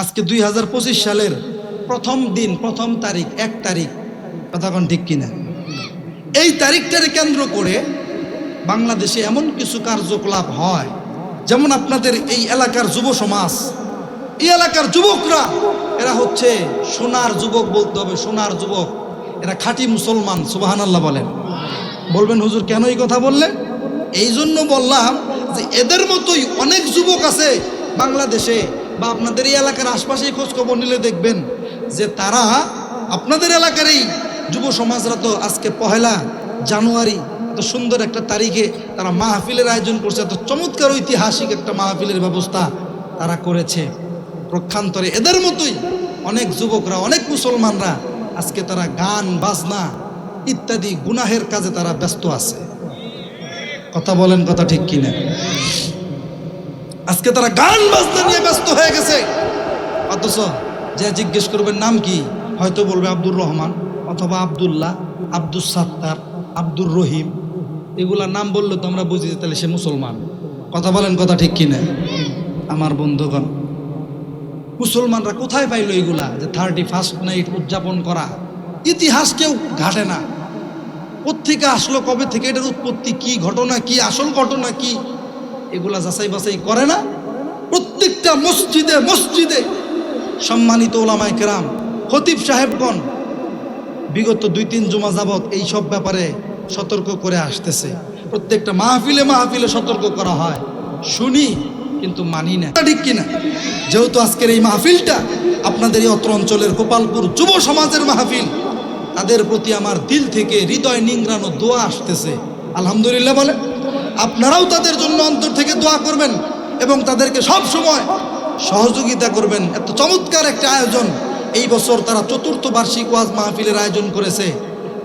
আজকে দুই হাজার পঁচিশ সালের প্রথম দিন, প্রথম তারিখ, এক তারিখ কথাক্ষণ ঠিক কিনা? এই তারিখটারে কেন্দ্র করে বাংলাদেশে এমন কিছু কার্যকলাপ হয়, যেমন আপনাদের এই এলাকার যুব সমাজ। এই এলাকার যুবকরা, এরা হচ্ছে সোনার যুবক বলতে হবে, সোনার যুবক। এরা খাঁটি মুসলমান সুবাহান আল্লাহ বলেন। বলবেন, হুজুর, কেন এই কথা বললেন? এই জন্য বললাম যে, এদের মতোই অনেক যুবক আছে বাংলাদেশে। বা আপনাদের এই এলাকার আশপাশেই খোঁজ খবর নিলে দেখবেন যে তারা আপনাদের এলাকার এই যুব সমাজরা তো আজকে পহেলা জানুয়ারি, এত সুন্দর একটা তারিখে তারা মাহফিলের আয়োজন করছে, এত চমৎকার ঐতিহাসিক একটা মাহফিলের ব্যবস্থা তারা করেছে। প্রক্ষান্তরে এদের মতোই অনেক যুবকরা, অনেক মুসলমানরা আজকে তারা গান, বাজনা ইত্যাদি গুনাহের কাজে তারা ব্যস্ত আছে। কথা বলেন কথা ঠিক কিনা? আজকে তারা গান বাজনা নিয়ে ব্যস্ত হয়ে গেছে। অথচ যে জিজ্ঞেস করবেন নাম কি, হয়তো বলবে আব্দুর রহমান অথবা আব্দুল্লাহ আব্দুল সাত্তার, আব্দুর রহিম। এগুলা নাম বললে তো আমরা বুঝি তাহলে সে মুসলমান। কথা বলেন কথা ঠিক কিনা? আমার বন্ধুগণ, মুসলমানরা কোথায় পাইলো এগুলা যে থার্টি ফার্স্ট নাইট উদযাপন করা? ইতিহাস কেউ ঘাটে না। কোথেকে আসলো, কবে থেকে, এটার উৎপত্তি কি, ঘটনা কি, আসল ঘটনা কি? এগুলা যাচাই বাছাই করে না। প্রত্যেকটা মসজিদে মসজিদে সম্মানিত ওলামায় কেরাম, খতিব সাহেবগণ বিগত দুই তিন জমা যাবৎ এই সব ব্যাপারে সতর্ক করে আসতেছে। প্রত্যেকটা মাহফিলে মাহফিলে সতর্ক করা হয়। শুনি, কিন্তু মানি না। ঠিক কিনা? যেহেতু আজকের এই মাহফিলটা আপনাদের এই অত্র অঞ্চলের গোপালপুর যুব সমাজের মাহফিল, তাদের প্রতি আমার দিল থেকে হৃদয় নিংড়ানো দোয়া আসতেছে। আলহামদুলিল্লাহ বলে আপনারাও তাদের জন্য অন্তর থেকে দোয়া করবেন এবং তাদেরকে সব সময় সহযোগিতা করবেন। এত চমৎকার একটা আয়োজন। এই বছর তারা চতুর্থ বার্ষিক ওয়াজ মাহফিলের আয়োজন করেছে।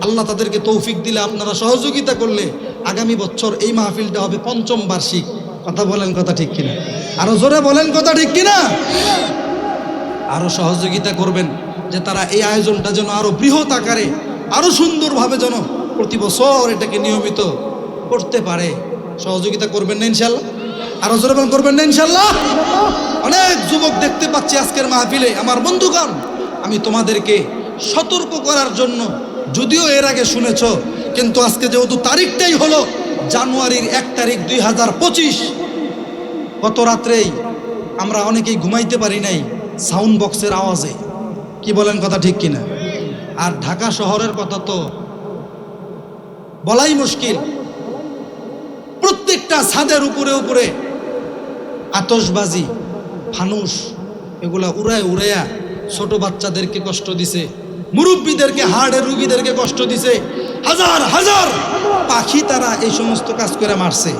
আল্লাহ তাদেরকে তৌফিক দিলে আপনারা সহযোগিতা করলে আগামী বছর এই মাহফিলটা হবে পঞ্চম বার্ষিক। কথা বলেন কথা ঠিক কিনা? আরও জোরে বলেন কথা ঠিক কিনা? আরও সহযোগিতা করবেন যে তারা এই আয়োজনটা যেন আরও বৃহৎ আকারে, আরও সুন্দরভাবে যেন প্রতি বছর এটাকে নিয়মিত করতে পারে। সহযোগিতা করবেন না ইনশাল্লাহ আরও জোরে বলেন, করবেন না ইনশাল্লাহ অনেক যুবক দেখতে পাচ্ছি আজকের মাহফিলে। আমার বন্ধুগণ, আমি তোমাদেরকে সতর্ক করার জন্য যদিও এর আগে শুনেছ, কিন্তু আজকে যেহেতু তারিখটাই হলো জানুয়ারির এক তারিখ দুই হাজার পঁচিশ, গত রাত্রেই আমরা অনেকেই ঘুমাইতে পারি নাই সাউন্ড বক্সের আওয়াজে। কি বলেন কথা ঠিক কিনা? আর ঢাকা শহরের কথা তো বলাই মুশকিল। প্রত্যেকটা ছাদের উপরে উপরে আতসবাজি ফানুস, এগুলা উড়ায় উড়াইয়া ছোট বাচ্চাদেরকে কষ্ট দিছে, মুরব্বীদেরকে, হাড়ের রুগীদেরকে কষ্ট দিছে। হাজার হাজার পাখি তারা এই সমস্ত কাজ করে মারছে।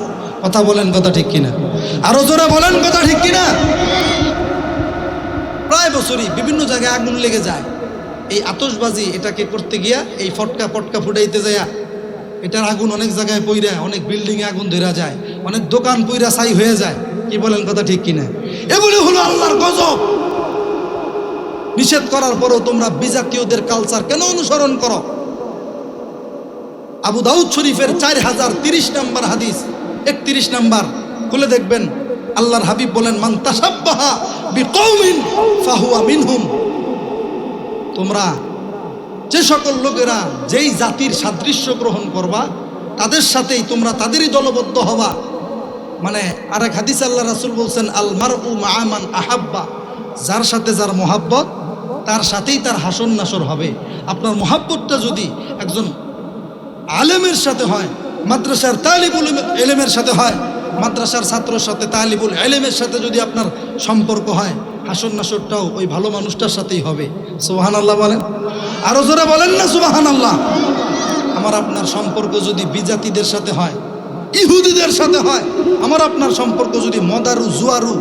কথা বলেন কথা ঠিক কিনা? আরও জোরে বলেন কথা ঠিক কিনা? প্রায় বছরই বিভিন্ন জায়গায় আগুন লেগে যায়। এই আতসবাজি এটাকে করতে গিয়া এই ফটকা ফটকা ফুটাইতে যায় এটার আগুন অনেক জায়গায় পইরা, অনেক বিল্ডিংয়ে আগুন ধরা যায়, অনেক দোকান পইরা ছাই হয়ে যায়। কি বলেন কথা ঠিক কিনা? এগুলি হলো আল্লাহর গজব। নিষেধ করার পরেও তোমরা বিজাতীয়দের কালচার কেন অনুসরণ করো? আবু দাউদ শরীফের চার হাজার তিরিশ নাম্বার হাদিস, একত্রিশ নাম্বার, খুলে দেখবেন। আল্লাহর হাবিব বলেন, মান তাসাব্বাহা বিকৌমিন ফাহুয়া মিনহুম। তোমরা যে সকল লোকেরা যেই জাতির সাদৃশ্য গ্রহণ করবা, তাদের সাথেই তোমরা তাদেরই দলবদ্ধ হবা। মানে আরেক হাদিস আল্লাহ রাসুল বলছেন আল মার উ মামান আহাব্বা। যার সাথে যার মোহাব্বত, তার সাথেই তার হাসন নাসর হবে। আপনার মোহাব্বতটা যদি একজন আলেমের সাথে হয়, মাদ্রাসার তালিবুল এলেমের সাথে হয়, মাদ্রাসার ছাত্রর সাথে তালিবুল এলেমের সাথে যদি আপনার সম্পর্ক হয় হাসন নাসরটাও ওই ভালো মানুষটার সাথেই হবে। সুবাহান আল্লাহ বলেন? আরও জোরে বলেন না সুবাহান আল্লাহ আমার আপনার সম্পর্ক যদি বিজাতিদের সাথে হয়, ইহুদিদের সাথে হয়, আমার আপনার সম্পর্ক যদি মদারু, জুয়ারু,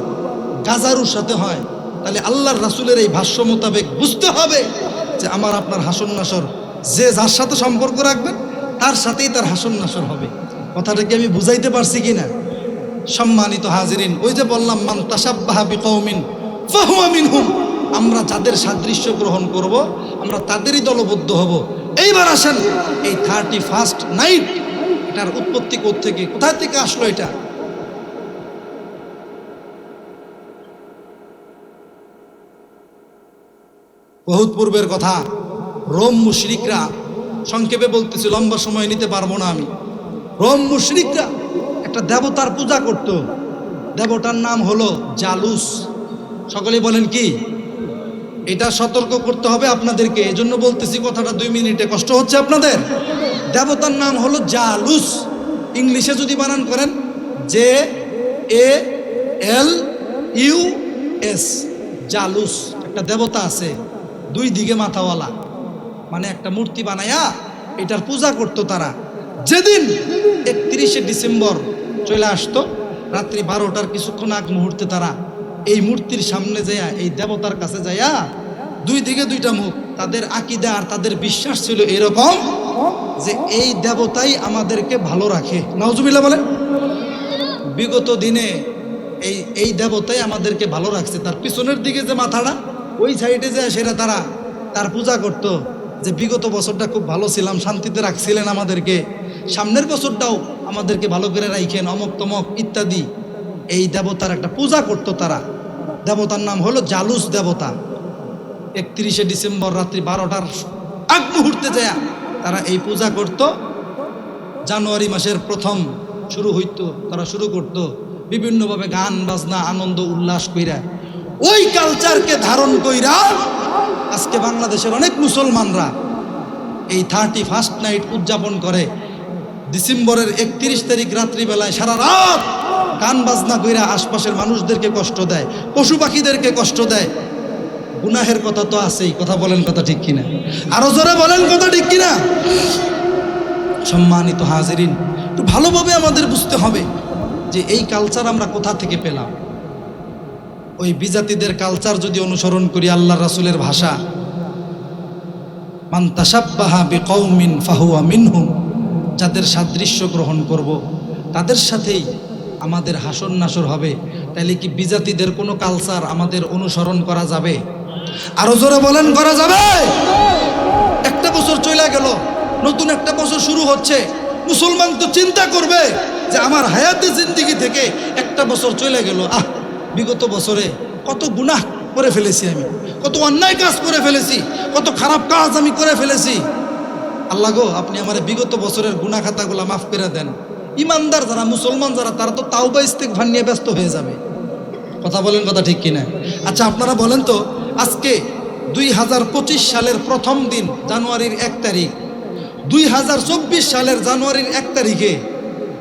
গাজারুর সাথে হয়, তাহলে আল্লাহর রাসুলের এই ভাষ্য মোতাবেক বুঝতে হবে যে আমার আপনার হাসন নাসর যে যার সাথে সম্পর্ক রাখবেন তার সাথেই তার হাসন নাসর হবে। কথাটা কি আমি বুঝাইতে পারছি কি না সম্মানিত হাজিরিন, ওই যে বললাম, মান তাসাব্বাহা বিকৌমিন আমরা যাদের সাদৃশ্য গ্রহণ করব, আমরা তাদেরই দলবদ্ধ হব। এইবার আসেন এই থার্টি ফার্স্ট নাইট এটার উৎপত্তি থেকে কোথা থেকে আসলো এটা? বহুত পূর্বের কথা। রোম মুশরিকরা সংক্ষেপে বলতেছি, লম্বা সময় নিতে পারব না আমি। রোম মুশরিকরা একটা দেবতার পূজা করত। দেবতার নাম হলো জালুস। সকলে বলেন কি? এটা সতর্ক করতে হবে আপনাদেরকে। এজন্য বলতেছি কথাটা দুই মিনিটে। কষ্ট হচ্ছে আপনাদের? দেবতার নাম হলো জালুস। ইংলিশে যদি বানান করেন J A L U S জালুস, একটা দেবতা আছে, দুই দিকে মাথাওয়ালা। মানে একটা মূর্তি বানায়া এটার পূজা করতো তারা। যেদিন একত্রিশে ডিসেম্বর চলে আসতো, রাত্রি বারোটার কিছুক্ষণ আগ মুহূর্তে তারা এই মূর্তির সামনে যাইয়া, এই দেবতার কাছে যাইয়া দুই দিকে দুইটা মুখ, তাদের আকিদা আর তাদের বিশ্বাস ছিল এরকম যে এই দেবতাই আমাদেরকে ভালো রাখে। নজুবিল্লা বলে বিগত দিনে এই এই দেবতাই আমাদেরকে ভালো রাখছে। তার পিছনের দিকে যে মাথাটা, ওই সাইডে যায় সেটা তারা, তার পূজা করত যে বিগত বছরটা খুব ভালো ছিলাম, শান্তিতে রাখছিলেন আমাদেরকে। সামনের বছরটাও আমাদেরকে ভালো করে রাইখেন, অমক তমক ইত্যাদি। এই দেবতার একটা পূজা করত তারা। দেবতার নাম হলো জালুস দেবতা। একত্রিশে ডিসেম্বর রাত্রি বারোটার আগ মুহূর্তে যায় তারা এই পূজা করত। জানুয়ারি মাসের প্রথম শুরু হইত, তারা শুরু করত। বিভিন্নভাবে গান, বাজনা, আনন্দ, উল্লাস কইরা। ওই কালচারকে ধারণ কইরা আজকে বাংলাদেশের অনেক মুসলমানরা এই থার্টি ফার্স্ট নাইট উদযাপন করে। ডিসেম্বরের একত্রিশ তারিখ রাত্রিবেলায় সারা রাত গান বাজনা কইরা আশপাশের মানুষদেরকে কষ্ট দেয়, পশু পাখিদেরকে কষ্ট দেয়। গুনাহের কথা তো আছেই, কথা বলেন কথা ঠিক কিনা? আরও জোরে বলেন কথা ঠিক কিনা? সম্মানিত হাজিরিন, একটু ভালোভাবে আমাদের বুঝতে হবে যে এই কালচার আমরা কোথা থেকে পেলাম। ওই বিজাতিদের কালচার যদি অনুসরণ করি আল্লাহ রাসুলের ভাষা মান্তাসাব্বাহা বিকৌমিন ফাহুয়া মিনহুম, যাদের সাদৃশ্য গ্রহণ করব। তাদের সাথেই আমাদের হাসন নাসর হবে তাহলে কি বিজাতিদের কোনো কালচার আমাদের অনুসরণ করা যাবে? আরও জোরে বলেন, করা যাবে? একটা বছর চলে গেল, নতুন একটা বছর শুরু হচ্ছে। মুসলমান তো চিন্তা করবে যে আমার হায়াতে জিন্দিগি থেকে একটা বছর চলে গেল। আহ, বিগত বছরে কত গুনাহ করে ফেলেছি আমি, কত অন্যায় কাজ করে ফেলেছি, কত খারাপ কাজ আমি করে ফেলেছি। আল্লাহ গো, আপনি আমার বিগত বছরের গুনা খাতাগুলো মাফ করে দেন। ইমানদার যারা, মুসলমান যারা, তারা তো তাওবা ইস্তেকভার নিয়ে ব্যস্ত হয়ে যাবে। কথা বলেন কথা ঠিক কিনা? আচ্ছা আপনারা বলেন তো, আজকে দুই হাজার পঁচিশ সালের প্রথম দিন, জানুয়ারির এক তারিখ। দুই হাজার চব্বিশ সালের জানুয়ারির এক তারিখে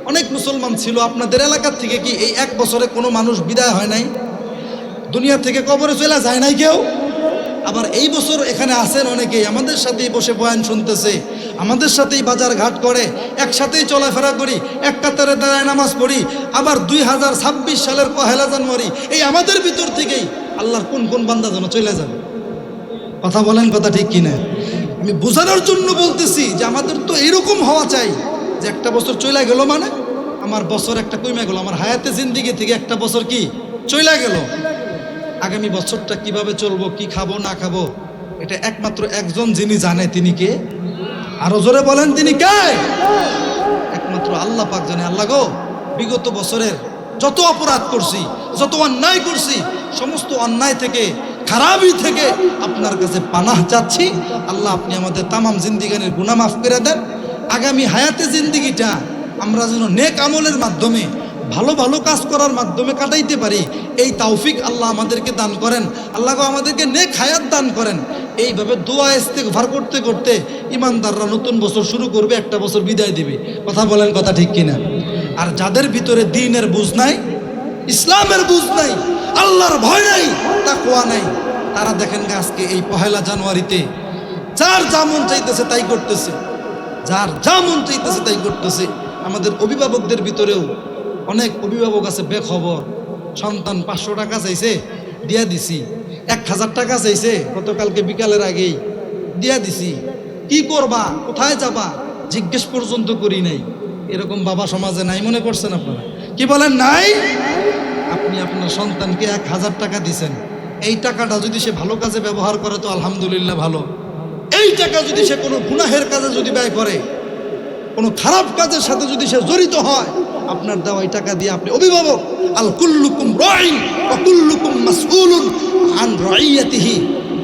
অনেক মুসলমান ছিল। আপনাদের এলাকার থেকে কি এই এক বছরে কোনো মানুষ বিদায় হয় নাই? দুনিয়া থেকে কবরে চলে যায় নাই কেউ? আবার এই বছর এখানে আসেন অনেকেই। আমাদের সাথেই বসে বয়ান শুনতেছে। আমাদের সাথেই বাজার ঘাট করে। একসাথেই চলাফেরা করি। এক কাতারে দাঁড়ায় নামাজ পড়ি। আবার দুই হাজার ছাব্বিশ সালের পহেলা জানুয়ারি। এই আমাদের ভিতর থেকেই আল্লাহর কোন কোন বান্দা যেন চলে যাবে। কথা বলেন কথা ঠিক কিনা? আমি বোঝানোর জন্য বলতেছি যে আমাদের তো এরকম হওয়া চাই যে একটা বছর চলে গেল মানে আমার বছর একটা কমে গেল। আমার হায়াতে জিন্দিগি থেকে একটা বছর কি? চলে গেল। আগামী বছরটা কীভাবে চলবো, কি খাব, না খাব, এটা একমাত্র একজন যিনি জানে তিনি কে? আরও জোরে বলেন তিনি কে? একমাত্র আল্লাহ পাক জানে। আল্লাহ গো, বিগত বছরের যত অপরাধ করছি, যত অন্যায় করছি, সমস্ত অন্যায় থেকে, খারাপই থেকে আপনার কাছে পানাহ চাচ্ছি। আল্লাহ, আপনি আমাদের তামাম জিন্দিগানের গুণা মাফ করে দেন। আগামী হায়াতে জিন্দিগিটা আমরা যেন নেক আমলের মাধ্যমে ভালো ভালো কাজ করার মাধ্যমে কাটাইতে পারি। এই তাওফিক আল্লাহ আমাদেরকে দান করেন। আল্লাহ আমাদেরকে নেক হায়াত দান করেন। এইভাবে দোয়া ভার করতে করতে ইমানদাররা নতুন বছর শুরু করবে, একটা বছর বিদায় দিবে। কথা বলেন কথা ঠিক কিনা? আর যাদের ভিতরে দিনের বুঝ নাই, ইসলামের বুঝ নাই, আল্লাহর ভয় নাই তা কোয়া নাই, তারা দেখেন আজকে এই পহেলা জানুয়ারিতে, যার যা মন চাইতেছে তাই করতেছে। যার যা মন চাইতেছে তাই করতেছে। আমাদের অভিভাবকদের ভিতরেও অনেক অভিভাবক আছে বেখবর। সন্তান পাঁচশো টাকা চাইছে, দিয়া দিছি। এক হাজার টাকা চাইছে, গতকালকে বিকালের আগেই দিয়া দিছি। কি করবা? কোথায় যাবা? জিজ্ঞেস পর্যন্ত করি নাই। এরকম বাবা সমাজে নাই মনে করছেন আপনারা? কি বলেন, নাই? আপনি আপনার সন্তানকে এক হাজার টাকা দিছেন। এই টাকাটা যদি সে ভালো কাজে ব্যবহার করে, তো আলহামদুলিল্লাহ ভালো। এই টাকা যদি সে কোনো গুনাহের কাজে যদি ব্যয় করে, কোনো খারাপ কাজের সাথে যদি সে জড়িত হয় আপনার দেওয়া টাকা দিয়ে আপনি অভিভাবক। আল কুল্লুকুম রাইন কুল্লুকুম মাসউলুন আন রাইয়াতিহি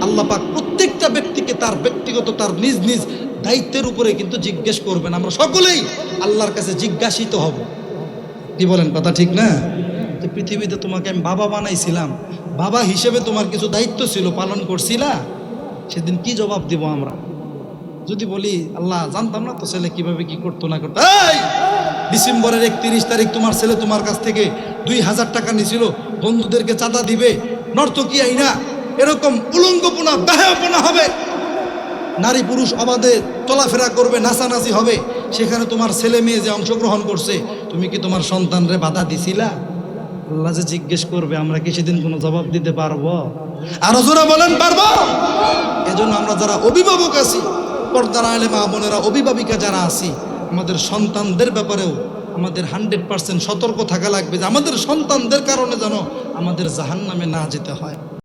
আল্লাহ প্রত্যেকটা ব্যক্তিকে তার ব্যক্তিগত, তার নিজ নিজ দায়িত্বের উপরে কিন্তু জিজ্ঞেস করবেন। আমরা সকলেই আল্লাহর কাছে জিজ্ঞাসিত হব। কি বলেন, কথা ঠিক না? যে পৃথিবীতে তোমাকে আমি বাবা বানাইছিলাম। বাবা হিসেবে তোমার কিছু দায়িত্ব ছিল, পালন করছিলা। সেদিন কি জবাব দিব আমরা? যদি বলি, আল্লাহ, জানতাম না তো ছেলে কীভাবে কি করতো না করতো! ডিসেম্বরের একত্রিশ তারিখ তোমার ছেলে তোমার কাছ থেকে দুই হাজার টাকা নিছিল, বন্ধুদেরকে চাঁদা দিবে। নর্তকী আইনা এরকম উলঙ্গপনা ব্যাহপনা হবে। নারী পুরুষ অবাধে চলাফেরা করবে, নাচানাচি হবে। সেখানে তোমার ছেলে মেয়ে যে অংশগ্রহণ করছে, তুমি কি তোমার সন্তানরে বাধা দিছিলা? আল্লাহ যে জিজ্ঞেস করবে, আমরা কি সেদিন কোনো জবাব দিতে পারব? আরও জোরা বলেন, পারব? এজন্য আমরা যারা অভিভাবক আছি, পর্দার আলে মা বোনেরা, অভিভাবিকা যারা আছি আমাদের সন্তানদের ব্যাপারেও আমাদের হান্ড্রেড পার্সেন্ট সতর্ক থাকা লাগবে যে আমাদের সন্তানদের কারণে যেন আমাদের জাহান নামে না যেতে হয়।